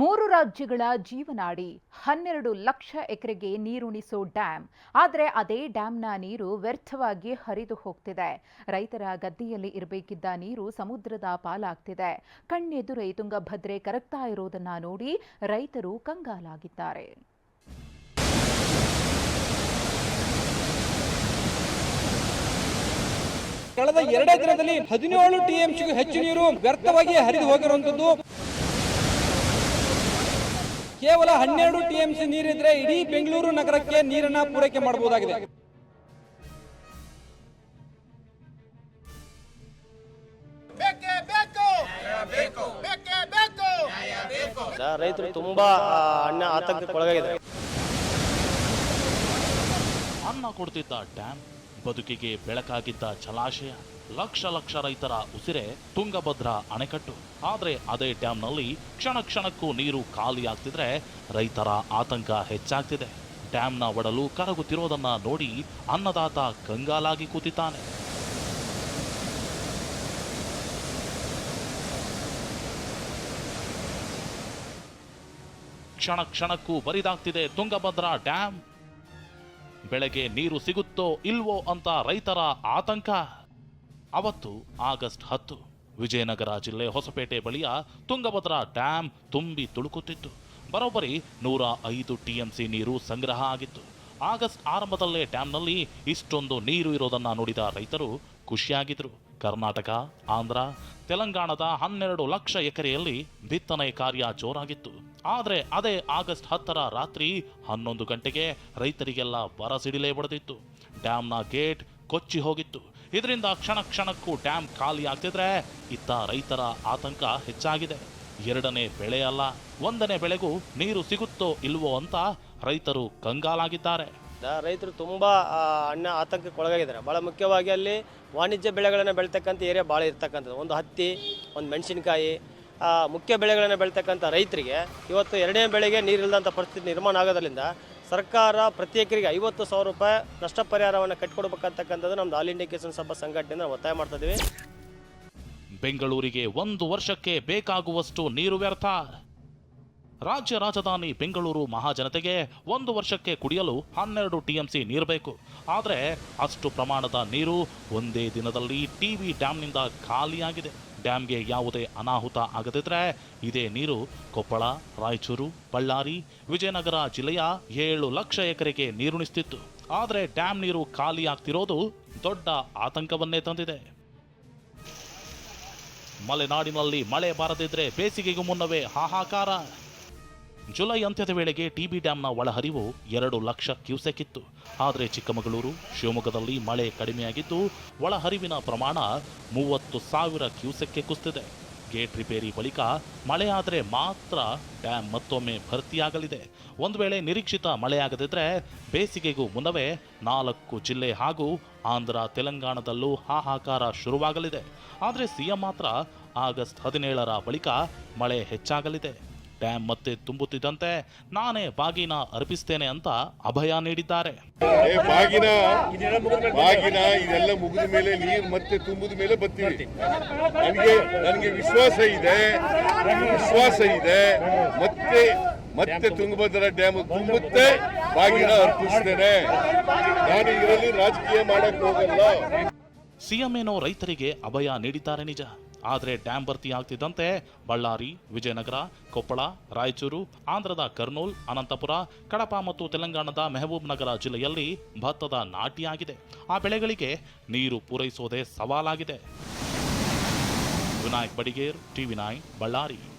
ಮೂರು ರಾಜ್ಯಗಳ ಜೀವನಾಡಿ ಹನ್ನೆರಡು ಲಕ್ಷ ಎಕರೆಗೆ ನೀರುಣಿಸೋ ಡ್ಯಾಂ. ಆದರೆ ಅದೇ ಡ್ಯಾಂನ ನೀರು ವ್ಯರ್ಥವಾಗಿ ಹರಿದು ಹೋಗ್ತಿದೆ. ರೈತರ ಗದ್ದೆಯಲ್ಲಿ ಇರಬೇಕಿದ್ದ ನೀರು ಸಮುದ್ರದ ಪಾಲಾಗ್ತಿದೆ. ಕಣ್ಣೆದುರೈ ತುಂಗಭದ್ರೆ ಕರಗ್ತಾ ಇರೋದನ್ನ ನೋಡಿ ರೈತರು ಕಂಗಾಲಾಗಿದ್ದಾರೆ. ಕಳೆದ ಎರಡೇ ದಿನದಲ್ಲಿ ಹದಿನೇಳು ಟಿಎಂಸಿಗೂ ಹೆಚ್ಚು ನೀರು ವ್ಯರ್ಥವಾಗಿ ಹರಿದು ಹೋಗಿರುವಂತದ್ದು ಕೇವಲ ಹನ್ನೆರಡು ಟಿಎಂಸಿ ನೀರಿದ್ರೆ ಇಡೀ ಬೆಂಗಳೂರು ನಗರಕ್ಕೆ ನೀರನ್ನ ಪೂರೈಕೆ ಮಾಡಬಹುದಾಗಿದೆ. ಬೇಕೇ ಬೇಕು. ಬೇಕೇ. ಬೇಕು ರೈತರು ತುಂಬಾ ಅಣ್ಣ ಅನ್ನ ಆತಂಕಕ್ಕೆ ಒಳಗಾಗಿದ್ದಾರೆ. ಅನ್ನ ಕೊಡ್ತಿದ್ದ ಡ್ಯಾಮ್ ಬದುಕಿಗೆ ಬೆಳಕಾಗಿದ್ದ ಜಲಾಶಯ. ಲಕ್ಷ ಲಕ್ಷ ರೈತರ ಉಸಿರೆ ತುಂಗಭದ್ರಾ ಅಣೆಕಟ್ಟು. ಆದ್ರೆ ಅದೇ ಡ್ಯಾಂನಲ್ಲಿ ಕ್ಷಣ ಕ್ಷಣಕ್ಕೂ ನೀರು ಖಾಲಿಯಾಗ್ತಿದ್ರೆ ರೈತರ ಆತಂಕ ಹೆಚ್ಚಾಗ್ತಿದೆ. ಡ್ಯಾಂನ ಒಡಲು ಕರಗುತ್ತಿರೋದನ್ನ ನೋಡಿ ಅನ್ನದಾತ ಕಂಗಾಲಾಗಿ ಕೂತಿದ್ದಾನೆ. ಕ್ಷಣ ಕ್ಷಣಕ್ಕೂ ಬರಿದಾಗ್ತಿದೆ ತುಂಗಭದ್ರಾ ಡ್ಯಾಂ ಬೆಳೆಗೆ ನೀರು ಸಿಗುತ್ತೋ ಇಲ್ವೋ ಅಂತ ರೈತರ ಆತಂಕ. ಅವತ್ತು ಆಗಸ್ಟ್ ಹತ್ತು ವಿಜಯನಗರ ಜಿಲ್ಲೆ ಹೊಸಪೇಟೆ ಬಳಿಯ ತುಂಗಭದ್ರಾ ಡ್ಯಾಂ ತುಂಬಿ ತುಳುಕುತ್ತಿತ್ತು. ಬರೋಬ್ಬರಿ ನೂರ ಐದು ಟಿಎಂಸಿ ನೀರು ಸಂಗ್ರಹ ಆಗಿತ್ತು. ಆಗಸ್ಟ್ ಆರಂಭದಲ್ಲೇ ಡ್ಯಾಂನಲ್ಲಿ ಇಷ್ಟೊಂದು ನೀರು ಇರೋದನ್ನು ನೋಡಿದ ರೈತರು ಖುಷಿಯಾಗಿದ್ರು. ಕರ್ನಾಟಕ, ಆಂಧ್ರ, ತೆಲಂಗಾಣದ ಹನ್ನೆರಡು ಲಕ್ಷ ಎಕರೆಯಲ್ಲಿ ಬಿತ್ತನೆ ಕಾರ್ಯ ಜೋರಾಗಿತ್ತು. ಆದರೆ ಅದೇ ಆಗಸ್ಟ್ ಹತ್ತರ ರಾತ್ರಿ ಹನ್ನೊಂದು ಗಂಟೆಗೆ ರೈತರಿಗೆಲ್ಲ ಬರಸಿಡಿಲೇ ಬಡಿದಿತ್ತು ಡ್ಯಾಮ್ನ ಗೇಟ್ ಕೊಚ್ಚಿ ಹೋಗಿತ್ತು. ಇದರಿಂದ ಕ್ಷಣ ಕ್ಷಣಕ್ಕೂ ಡ್ಯಾಮ್ ಖಾಲಿ ಆಗ್ತಿದ್ರೆ ಇತ್ತ ರೈತರ ಆತಂಕ ಹೆಚ್ಚಾಗಿದೆ. ಎರಡನೇ ಬೆಳೆ ಅಲ್ಲ, ಒಂದನೇ ಬೆಳೆಗೂ ನೀರು ಸಿಗುತ್ತೋ ಇಲ್ವೋ ಅಂತ ರೈತರು ಕಂಗಾಲಾಗಿದ್ದಾರೆ. ರೈತರು ತುಂಬಾ ಅಣ್ಣ ಆತಂಕಕ್ಕೆ ಒಳಗಾಗಿದ್ದಾರೆ. ಬಹಳ ಮುಖ್ಯವಾಗಿ ಅಲ್ಲಿ ವಾಣಿಜ್ಯ ಬೆಳೆಗಳನ್ನು ಬೆಳೀತಕ್ಕಂಥ ಏರಿಯಾ ಭಾಳ ಇರ್ತಕ್ಕಂಥದ್ದು. ಒಂದು ಹತ್ತಿ, ಒಂದು ಮೆಣಸಿನಕಾಯಿ ಮುಖ್ಯ ಬೆಳೆಗಳನ್ನು ಬೆಳೀತಕ್ಕಂಥ ರೈತರಿಗೆ ಇವತ್ತು ಎರಡನೇ ಬೆಳೆಗೆ ನೀರಿಲ್ಲದಂಥ ಪರಿಸ್ಥಿತಿ ನಿರ್ಮಾಣ ಆಗೋದ್ರಿಂದ ಸರ್ಕಾರ ಪ್ರತಿ ಎಕರೆಗೆ ಐವತ್ತು ಸಾವಿರ ರೂಪಾಯಿ ನಷ್ಟ ಪರಿಹಾರವನ್ನು ಕಟ್ಕೊಡ್ಬೇಕಂತಕ್ಕಂಥದ್ದು ನಮ್ದು ಆಲ್ ಇಂಡಿಯಾ ಕಿಸಾನ್ ಸಭಾ ಸಂಘಟನೆಯಿಂದ ಒತ್ತಾಯ ಮಾಡ್ತಾ ಬೆಂಗಳೂರಿಗೆ ಒಂದು ವರ್ಷಕ್ಕೆ ಬೇಕಾಗುವಷ್ಟು ನೀರು ವ್ಯರ್ಥ. ರಾಜ್ಯ ರಾಜಧಾನಿ ಬೆಂಗಳೂರು ಮಹಾಜನತೆಗೆ ಒಂದು ವರ್ಷಕ್ಕೆ ಕುಡಿಯಲು ಹನ್ನೆರಡು ಟಿಎಂಸಿ ನೀರು ಬೇಕು. ಆದರೆ ಅಷ್ಟು ಪ್ರಮಾಣದ ನೀರು ಒಂದೇ ದಿನದಲ್ಲಿ ಟಿವಿ ಡ್ಯಾಮ್ನಿಂದ ಖಾಲಿಯಾಗಿದೆ. ಡ್ಯಾಮ್ಗೆ ಯಾವುದೇ ಅನಾಹುತ ಆಗದಿದ್ರೆ ಇದೇ ನೀರು ಕೊಪ್ಪಳ, ರಾಯಚೂರು, ಬಳ್ಳಾರಿ, ವಿಜಯನಗರ ಜಿಲ್ಲೆಯ ಏಳು ಲಕ್ಷ ಎಕರೆಗೆ ನೀರುಣಿಸ್ತಿತ್ತು ಆದರೆ ಡ್ಯಾಮ್ ನೀರು ಖಾಲಿಯಾಗ್ತಿರೋದು ದೊಡ್ಡ ಆತಂಕವನ್ನೇ ತಂದಿದೆ. ಮಲೆನಾಡಿನಲ್ಲಿ ಮಳೆ ಬಾರದಿದ್ರೆ ಬೇಸಿಗೆಗೂ ಮುನ್ನವೇ ಹಾಹಾಕಾರ. ಜುಲೈ ಅಂತ್ಯದ ವೇಳೆಗೆ ಟಿಬಿ ಡ್ಯಾಂನ ಒಳಹರಿವು ಎರಡು ಲಕ್ಷ ಕ್ಯೂಸೆಕ್ ಇತ್ತು. ಆದರೆ ಚಿಕ್ಕಮಗಳೂರು, ಶಿವಮೊಗ್ಗದಲ್ಲಿ ಮಳೆ ಕಡಿಮೆಯಾಗಿದ್ದು, ಒಳಹರಿವಿನ ಪ್ರಮಾಣ ಮೂವತ್ತು ಸಾವಿರ ಕ್ಯೂಸೆಕ್ಗೆ ಕುಸಿದಿದೆ. ಗೇಟ್ ರಿಪೇರಿ ಬಳಿಕ ಮಳೆಯಾದರೆ ಮಾತ್ರ ಡ್ಯಾಂ ಮತ್ತೊಮ್ಮೆ ಭರ್ತಿಯಾಗಲಿದೆ. ಒಂದು ವೇಳೆ ನಿರೀಕ್ಷಿತ ಮಳೆಯಾಗದಿದ್ದರೆ ಬೇಸಿಗೆಗೂ ಮುನ್ನವೇ ನಾಲ್ಕು ಜಿಲ್ಲೆ ಹಾಗೂ ಆಂಧ್ರ, ತೆಲಂಗಾಣದಲ್ಲೂ ಹಾಹಾಕಾರ ಶುರುವಾಗಲಿದೆ. ಆದರೆ ಸಿಎಂ ಮಾತ್ರ ಆಗಸ್ಟ್ ಹದಿನೇಳರ ಬಳಿಕ ಮಳೆ ಹೆಚ್ಚಾಗಲಿದೆ. ಡ್ಯಾಂ ಮತ್ತೆ ತುಂಬುತ್ತಿದ್ದಂತೆ ನಾನೇ ಬಾಗಿನ ಅರ್ಪಿಸ್ತೇನೆ ಅಂತ ಅಭಯ ನೀಡಿದ್ದಾರೆ. ಬಾಗಿನ ಬಾಗಿನ ಇದೆಲ್ಲ ಮುಗಿದ ಮೇಲೆ ನೀರು ಮತ್ತೆ ತುಂಬಿದ ಮೇಲೆ ಬರ್ತೀವಿ. ನನಗೆ ನನಗೆ ವಿಶ್ವಾಸ ಇದೆ ವಿಶ್ವಾಸ ಇದೆ. ಮತ್ತೆ ಮತ್ತೆ ತುಂಗಭದ್ರಾ ಡ್ಯಾಮ್ ತುಂಬುತ್ತೆ ಬಾಗಿನ ಅರ್ಪಿಸ್ತೇನೆ. ನಾನು ಇದರಲ್ಲಿ ರಾಜಕೀಯ ಮಾಡಕ್ ಹೋಗಲ್ಲ. ಸಿಎಂ ಏನೋ ರೈತರಿಗೆ ಅಭಯ ನೀಡಿದ್ದಾರೆ ನಿಜ. ಆದರೆ ಡ್ಯಾಂ ಭರ್ತಿ ಆಗ್ತಿದ್ದಂತೆ ಬಳ್ಳಾರಿ, ವಿಜಯನಗರ, ಕೊಪ್ಪಳ, ರಾಯಚೂರು, ಆಂಧ್ರದ ಕರ್ನೂಲ್, ಅನಂತಪುರ, ಕಡಪ ಮತ್ತು ತೆಲಂಗಾಣದ ಮೆಹಬೂಬ್ ನಗರ ಜಿಲ್ಲೆಯಲ್ಲಿ ಭತ್ತದ ನಾಟಿಯಾಗಿದೆ. ಆ ಬೆಳೆಗಳಿಗೆ ನೀರು ಪೂರೈಸೋದೇ ಸವಾಲಾಗಿದೆ. Vinayak Badiger, TV nine, Ballari.